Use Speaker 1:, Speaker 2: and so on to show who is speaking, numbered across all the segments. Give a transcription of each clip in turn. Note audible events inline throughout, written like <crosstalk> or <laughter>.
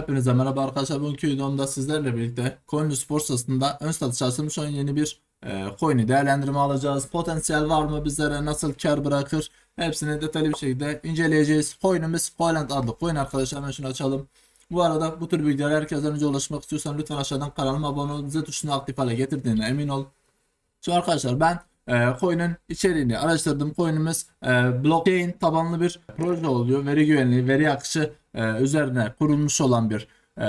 Speaker 1: Hepinize merhaba arkadaşlar. Bugünkü videomda sizlerle birlikte Coinless borsasında ön satış açılmış olan yeni bir e, coin'i değerlendirme alacağız. Potansiyel var mı bizlere nasıl kar bırakır? Hepsini detaylı bir şekilde inceleyeceğiz. Coin'imiz Coinland adlı coin arkadaşlar. Hemen şunu açalım. Bu arada bu tür bilgilere herkesten önce ulaşmak istiyorsan lütfen aşağıdan kanalıma abone ol. Bize tuşunu aktif hale getirdiğine emin ol. Şimdi arkadaşlar ben e, coin'in içeriğini araştırdım. Coin'imiz e, blockchain tabanlı bir proje oluyor. Veri güvenliği, veri akışı e, üzerine kurulmuş olan bir e,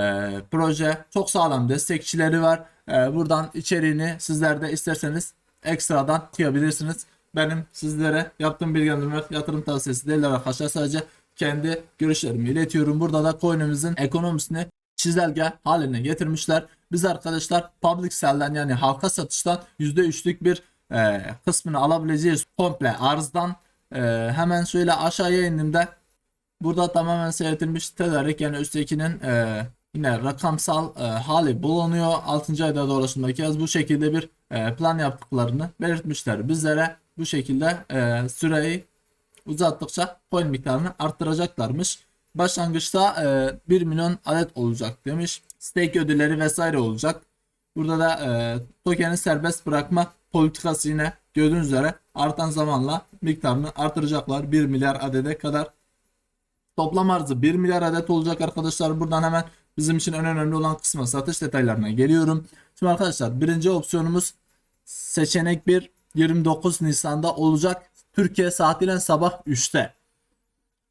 Speaker 1: proje. Çok sağlam destekçileri var. E, buradan içeriğini sizler de isterseniz ekstradan okuyabilirsiniz. Benim sizlere yaptığım bilgilendirme yatırım tavsiyesi değil arkadaşlar. Sadece kendi görüşlerimi iletiyorum. Burada da coin'imizin ekonomisini çizelge haline getirmişler. Biz arkadaşlar public sell'den yani halka satıştan %3'lük bir e, kısmını alabileceğiz komple arzdan. E, hemen şöyle aşağıya indiğimde burada tamamen seyretilmiş tedarik yani üsttekinin e, yine rakamsal e, hali bulunuyor. 6. ayda dolaşımda kez bu şekilde bir e, plan yaptıklarını belirtmişler. Bizlere bu şekilde e, süreyi uzattıkça coin miktarını arttıracaklarmış. Başlangıçta e, 1 milyon adet olacak demiş. Stake ödülleri vesaire olacak. Burada da e, token'i serbest bırakma politikası yine gördüğünüz üzere artan zamanla miktarını artıracaklar 1 milyar adede kadar. Toplam arzı 1 milyar adet olacak arkadaşlar. Buradan hemen bizim için en önemli olan kısmı satış detaylarına geliyorum. Şimdi arkadaşlar birinci opsiyonumuz seçenek 1 29 Nisan'da olacak. Türkiye saatiyle sabah 3'te.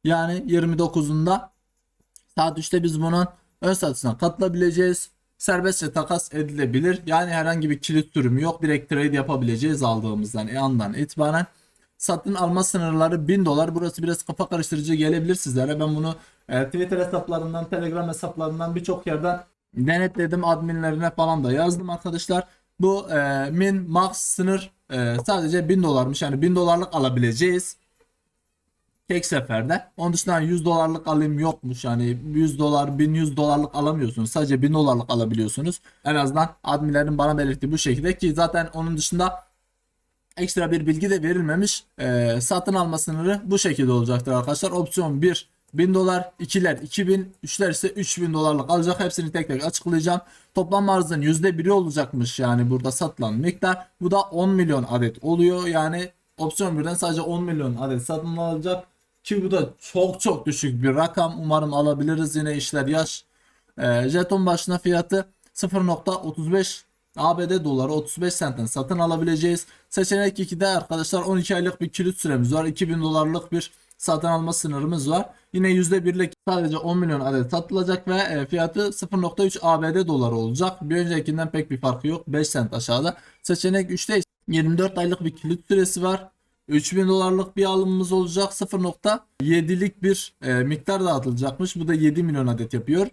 Speaker 1: Yani 29'unda saat 3'te biz bunun ön satışına katılabileceğiz. Serbestçe takas edilebilir. Yani herhangi bir kilit sürümü yok. Direkt trade yapabileceğiz aldığımızdan andan itibaren. Satın alma sınırları 1000 dolar. Burası biraz kafa karıştırıcı gelebilir sizlere. Ben bunu e, Twitter hesaplarından, Telegram hesaplarından birçok yerden denetledim. Adminlerine falan da yazdım arkadaşlar. Bu e, min max sınır e, sadece 1000 dolarmış. Yani 1000 dolarlık alabileceğiz tek seferde. Onun dışında 100 dolarlık alayım yokmuş. Yani 100 dolar 1100 dolarlık alamıyorsunuz. Sadece 1000 dolarlık alabiliyorsunuz. En azından adminlerin bana belirttiği bu şekilde ki zaten onun dışında ekstra bir bilgi de verilmemiş. Ee, satın alma sınırı bu şekilde olacaktır arkadaşlar. Opsiyon 1 1000 dolar, 2'ler 2000, 3'ler ise 3000 dolarlık alacak. Hepsini tek tek açıklayacağım. Toplam arzın %1'i olacakmış yani burada satılan miktar. Bu da 10 milyon adet oluyor. Yani opsiyon 1'den sadece 10 milyon adet satın alacak. Ki bu da çok çok düşük bir rakam. Umarım alabiliriz yine işler yaş. E, jeton başına fiyatı 0.35 ABD doları 35 sentten satın alabileceğiz. Seçenek 2'de arkadaşlar 12 aylık bir kilit süremiz var. 2000 dolarlık bir satın alma sınırımız var. Yine %1'lik sadece 10 milyon adet satılacak ve e, fiyatı 0.3 ABD doları olacak. Bir öncekinden pek bir farkı yok. 5 sent aşağıda. Seçenek 3'te ise 24 aylık bir kilit süresi var. 3000 dolarlık bir alımımız olacak. 0.7'lik bir e, miktar dağıtılacakmış. Bu da 7 milyon adet yapıyor.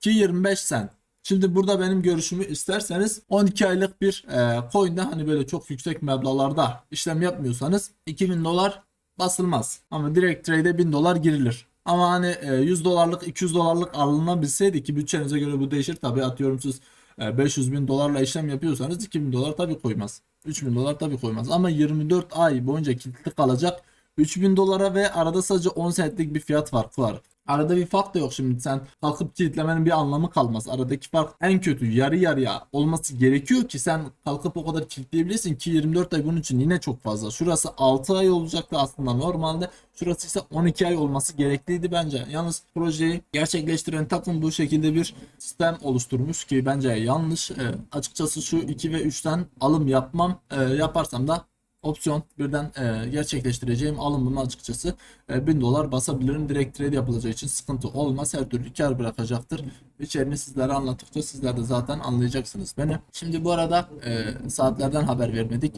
Speaker 1: Ki 25 sent. Şimdi burada benim görüşümü isterseniz 12 aylık bir e, coin'de hani böyle çok yüksek meblağlarda işlem yapmıyorsanız 2000 dolar basılmaz. Ama direkt trade'e 1000 dolar girilir. Ama hani e, 100 dolarlık 200 dolarlık alınabilseydi ki bütçenize göre bu değişir. Tabi atıyorum siz e, 500 bin dolarla işlem yapıyorsanız 2000 dolar tabi koymaz. 3000 dolar tabi koymaz. Ama 24 ay boyunca kilitli kalacak. 3000 dolara ve arada sadece 10 centlik bir fiyat farkı var. Arada bir fark da yok şimdi sen kalkıp kilitlemenin bir anlamı kalmaz. Aradaki fark en kötü yarı yarıya olması gerekiyor ki sen kalkıp o kadar kilitleyebilirsin ki 24 ay bunun için yine çok fazla. Şurası 6 ay olacaktı aslında normalde. Şurası ise 12 ay olması gerekliydi bence. Yalnız projeyi gerçekleştiren takım bu şekilde bir sistem oluşturmuş ki bence yanlış. E, açıkçası şu 2 ve 3'ten alım yapmam. E, yaparsam da opsiyon birden e, gerçekleştireceğim alımımı açıkçası e, 1000 dolar basabilirim. Direkt trade yapılacağı için sıkıntı olmaz. Her türlü kar bırakacaktır. İçerini sizlere anlattıkça sizler de zaten anlayacaksınız beni. Şimdi bu arada e, saatlerden haber vermedik.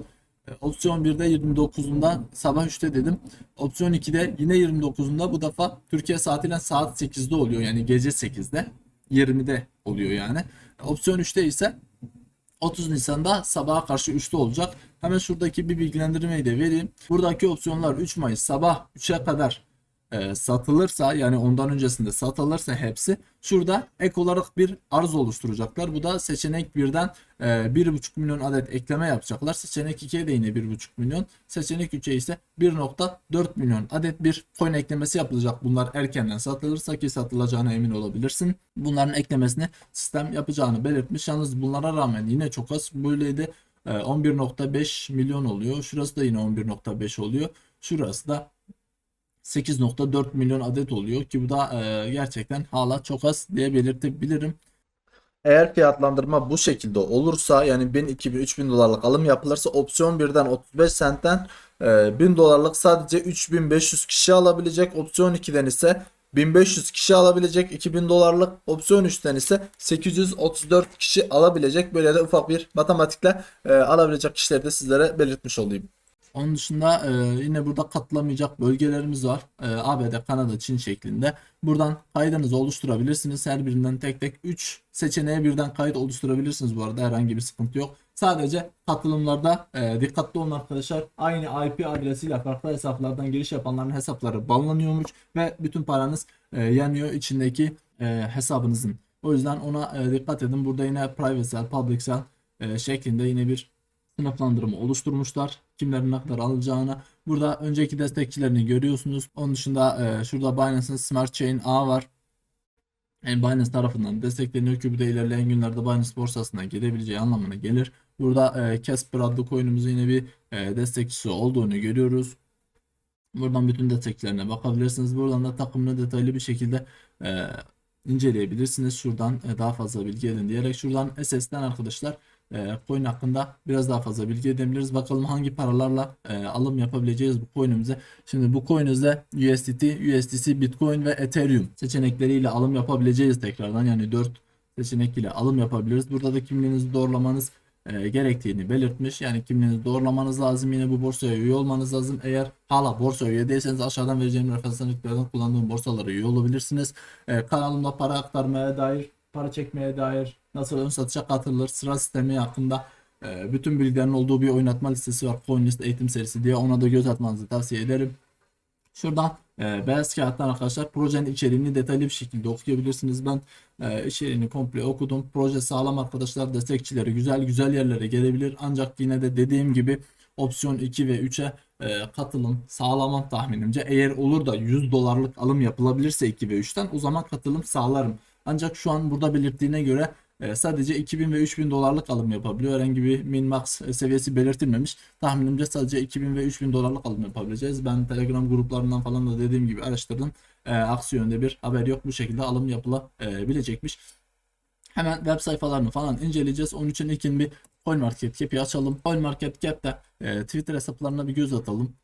Speaker 1: E, opsiyon 1'de 29'unda sabah 3'te dedim. Opsiyon 2'de yine 29'unda bu defa Türkiye saatiyle saat 8'de oluyor. Yani gece 8'de 20'de oluyor yani. Opsiyon 3'te ise 30 Nisan'da sabaha karşı 3'te olacak. Hemen şuradaki bir bilgilendirmeyi de vereyim. Buradaki opsiyonlar 3 Mayıs sabah 3'e kadar e, satılırsa yani ondan öncesinde satılırsa hepsi şurada ek olarak bir arz oluşturacaklar. Bu da seçenek birden e, 1,5 milyon adet ekleme yapacaklar. Seçenek 2'ye de yine 1,5 milyon. Seçenek 3'e ise 1.4 milyon adet bir coin eklemesi yapılacak. Bunlar erkenden satılırsa ki satılacağına emin olabilirsin. Bunların eklemesini sistem yapacağını belirtmiş. Yalnız bunlara rağmen yine çok az. Böyleydi. E, 11.5 milyon oluyor. Şurası da yine 11.5 oluyor. Şurası da 8.4 milyon adet oluyor ki bu da e, gerçekten hala çok az diye belirtebilirim. Eğer fiyatlandırma bu şekilde olursa yani 1000, 2000, 3000 dolarlık alım yapılırsa opsiyon birden 35 sentten e, 1000 dolarlık sadece 3500 kişi alabilecek. Opsiyon 2'den ise 1500 kişi alabilecek 2000 dolarlık opsiyon 3'ten ise 834 kişi alabilecek böyle de ufak bir matematikle e, alabilecek kişileri de sizlere belirtmiş olayım. Onun dışında e, yine burada katılamayacak bölgelerimiz var. E, ABD, Kanada, Çin şeklinde. Buradan kaydınızı oluşturabilirsiniz. Her birinden tek tek 3 seçeneğe birden kayıt oluşturabilirsiniz bu arada. Herhangi bir sıkıntı yok. Sadece katılımlarda e, dikkatli olun arkadaşlar. Aynı IP adresiyle farklı hesaplardan giriş yapanların hesapları banlanıyormuş ve bütün paranız e, yanıyor içindeki e, hesabınızın. O yüzden ona e, dikkat edin. Burada yine private sell, public sell e, şeklinde yine bir sınıflandırma oluşturmuşlar. Kimlerin ne kadar alacağını. Burada önceki destekçilerini görüyorsunuz. Onun dışında e, şurada Binance'ın Smart Chain A var. Yani Binance tarafından destekleniyor ki bu da ilerleyen günlerde Binance borsasına girebileceği anlamına gelir. Burada e, Casper adlı coin'imizin yine bir e, destekçisi olduğunu görüyoruz. Buradan bütün desteklerine bakabilirsiniz. Buradan da takımını detaylı bir şekilde e, inceleyebilirsiniz. Şuradan e, daha fazla bilgi edin diyerek şuradan SS'den arkadaşlar e, coin hakkında biraz daha fazla bilgi edebiliriz. Bakalım hangi paralarla e, alım yapabileceğiz bu coin'imize. Şimdi bu coin'imizde USDT, USDC, Bitcoin ve Ethereum seçenekleriyle alım yapabileceğiz tekrardan. Yani 4 seçenek ile alım yapabiliriz. Burada da kimliğinizi doğrulamanız e, gerektiğini belirtmiş. Yani kimliğinizi doğrulamanız lazım. Yine bu borsaya üye olmanız lazım. Eğer hala borsa üye değilseniz aşağıdan vereceğim referans linklerden kullandığım borsalara üye olabilirsiniz. E, kanalımda para aktarmaya dair, para çekmeye dair nasıl ön satışa katılır, sıra sistemi hakkında e, bütün bilgilerin olduğu bir oynatma listesi var. CoinList eğitim serisi diye ona da göz atmanızı tavsiye ederim. Şuradan e, beyaz kağıttan arkadaşlar projenin içeriğini detaylı bir şekilde okuyabilirsiniz. Ben e, içeriğini komple okudum. Proje sağlam arkadaşlar destekçileri güzel güzel yerlere gelebilir. Ancak yine de dediğim gibi opsiyon 2 ve 3'e e, katılım sağlamam tahminimce. Eğer olur da 100 dolarlık alım yapılabilirse 2 ve 3'ten o zaman katılım sağlarım. Ancak şu an burada belirttiğine göre e, sadece 2000 ve 3000 dolarlık alım yapabiliyor. Herhangi bir min max e, seviyesi belirtilmemiş. Tahminimce sadece 2000 ve 3000 dolarlık alım yapabileceğiz. Ben Telegram gruplarından falan da dediğim gibi araştırdım. E, aksi yönde bir haber yok. Bu şekilde alım yapılabilecekmiş. Hemen web sayfalarını falan inceleyeceğiz. Onun için ilkin bir CoinMarketCap'i açalım. CoinMarketCap'te e, Twitter hesaplarına bir göz atalım.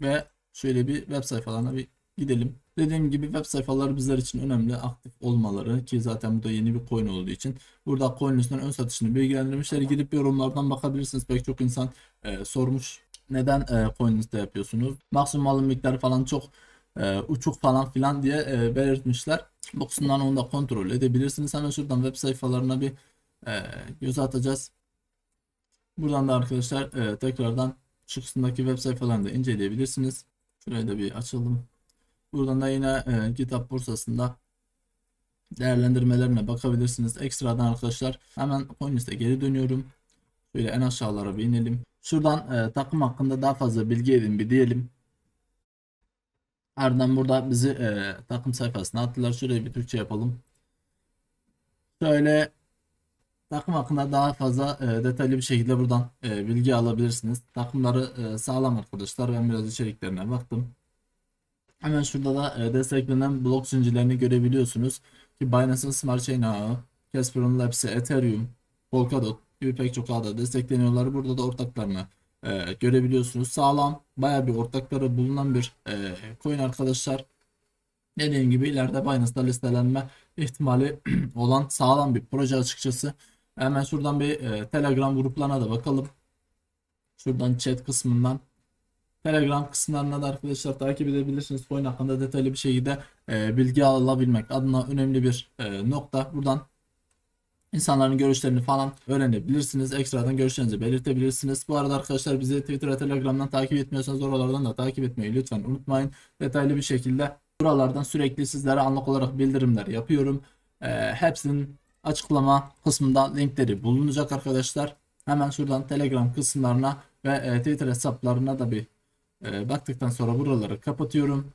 Speaker 1: Ve şöyle bir web sayfalarına bir gidelim. Dediğim gibi web sayfaları bizler için önemli aktif olmaları ki zaten bu da yeni bir coin olduğu için. Burada coin üstünden ön satışını bilgilendirmişler. Gidip yorumlardan bakabilirsiniz. Pek çok insan e, sormuş neden e, coin liste yapıyorsunuz? Maksimum alım miktarı falan çok e, uçuk falan filan diye e, belirtmişler. Bu kısımdan onu da kontrol edebilirsiniz. Hemen şuradan web sayfalarına bir e, göz atacağız. Buradan da arkadaşlar e, tekrardan şu kısımdaki web sayfalarını da inceleyebilirsiniz. Şurayı da bir açalım. Buradan da yine e, GitHub borsasında değerlendirmelerine bakabilirsiniz. Ekstradan arkadaşlar hemen CoinList'e geri dönüyorum. Şöyle en aşağılara bir inelim. Şuradan e, takım hakkında daha fazla bilgi edin bir diyelim. Ardından burada bizi e, takım sayfasına attılar. Şuraya bir Türkçe yapalım. Şöyle takım hakkında daha fazla e, detaylı bir şekilde buradan e, bilgi alabilirsiniz. Takımları e, sağlam arkadaşlar. Ben biraz içeriklerine baktım. Hemen şurada da e, desteklenen blok zincirlerini görebiliyorsunuz. Ki Binance'ın Smart Chain ağı, Casper'ın hepsi Ethereum, Polkadot gibi pek çok ağda destekleniyorlar. Burada da ortaklarını e, görebiliyorsunuz. Sağlam, baya bir ortakları bulunan bir e, coin arkadaşlar. Dediğim gibi ileride Binance'da listelenme ihtimali <clears throat> olan sağlam bir proje açıkçası. Hemen şuradan bir e, Telegram gruplarına da bakalım. Şuradan chat kısmından Telegram kısımlarına da arkadaşlar takip edebilirsiniz. Coin hakkında detaylı bir şekilde e, bilgi alabilmek adına önemli bir e, nokta. Buradan insanların görüşlerini falan öğrenebilirsiniz. Ekstradan görüşlerinizi belirtebilirsiniz. Bu arada arkadaşlar bizi Twitter ve Telegram'dan takip etmiyorsanız oralardan da takip etmeyi lütfen unutmayın. Detaylı bir şekilde Buralardan sürekli sizlere anlık olarak bildirimler yapıyorum. Ee, hepsinin açıklama kısmında linkleri bulunacak arkadaşlar. Hemen şuradan Telegram kısımlarına ve e, Twitter hesaplarına da bir e, baktıktan sonra buraları kapatıyorum.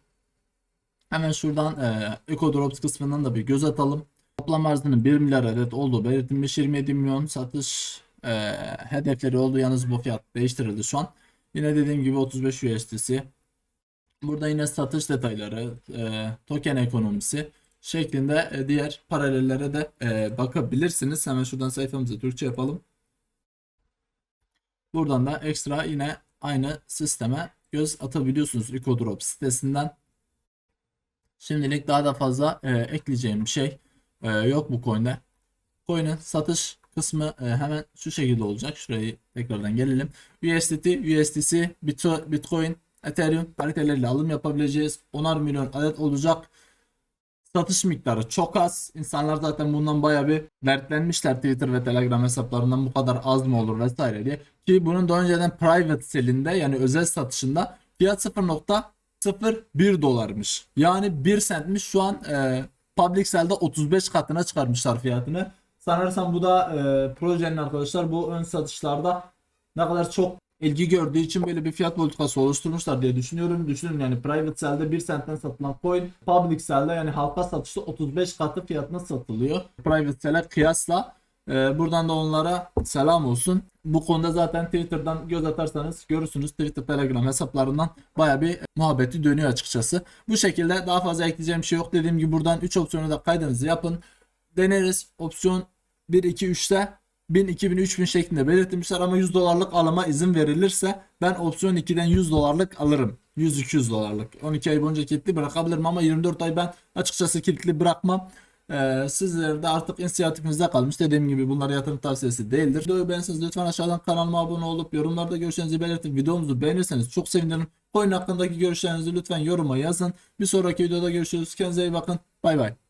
Speaker 1: Hemen şuradan e, EcoDrops kısmından da bir göz atalım. Toplam arzının 1 milyar adet olduğu belirtilmiş 27 milyon satış e, hedefleri oldu. Yalnız bu fiyat değiştirildi şu an. Yine dediğim gibi 35 USDC. Burada yine satış detayları, e, token ekonomisi şeklinde e, diğer paralellere de e, bakabilirsiniz. Hemen şuradan sayfamızı Türkçe yapalım. Buradan da ekstra yine aynı sisteme göz atabiliyorsunuz EcoDrop sitesinden. Şimdilik daha da fazla e, ekleyeceğim bir şey e, yok bu coin'de. Coin'in satış kısmı e, hemen şu şekilde olacak. Şurayı tekrardan gelelim. USDT, USDC, Bitcoin, Ethereum pariteleriyle alım yapabileceğiz. 10'ar milyon adet olacak. Satış miktarı çok az. İnsanlar zaten bundan bayağı bir dertlenmişler Twitter ve Telegram hesaplarından bu kadar az mı olur vesaire diye. Ki bunun daha önceden private selinde yani özel satışında fiyat 0.01 dolarmış. Yani 1 centmiş şu an e, public sell'de 35 katına çıkarmışlar fiyatını. Sanırsam bu da e, projenin arkadaşlar bu ön satışlarda ne kadar çok ilgi gördüğü için böyle bir fiyat politikası oluşturmuşlar diye düşünüyorum. Düşünün yani private sell'de 1 centten satılan coin public sell'de yani halka satışta 35 katı fiyatına satılıyor. Private sell'e kıyasla e, buradan da onlara selam olsun. Bu konuda zaten Twitter'dan göz atarsanız görürsünüz. Twitter, Telegram hesaplarından baya bir muhabbeti dönüyor açıkçası. Bu şekilde daha fazla ekleyeceğim şey yok. Dediğim gibi buradan 3 opsiyonu da kaydınızı yapın. Deneriz. Opsiyon 1, 2, 3'te 1000, 2000, 3000 şeklinde belirtmişler ama 100 dolarlık alıma izin verilirse ben opsiyon 2'den 100 dolarlık alırım. 100-200 dolarlık. 12 ay boyunca kilitli bırakabilirim ama 24 ay ben açıkçası kilitli bırakmam. Ee, sizler de artık inisiyatifinizde kalmış. Dediğim gibi bunlar yatırım tavsiyesi değildir. Videoyu beğenirseniz lütfen aşağıdan kanalıma abone olup yorumlarda görüşlerinizi belirtin. Videomuzu beğenirseniz çok sevinirim. Coin hakkındaki görüşlerinizi lütfen yoruma yazın. Bir sonraki videoda görüşürüz. Kendinize iyi bakın. Bay bay.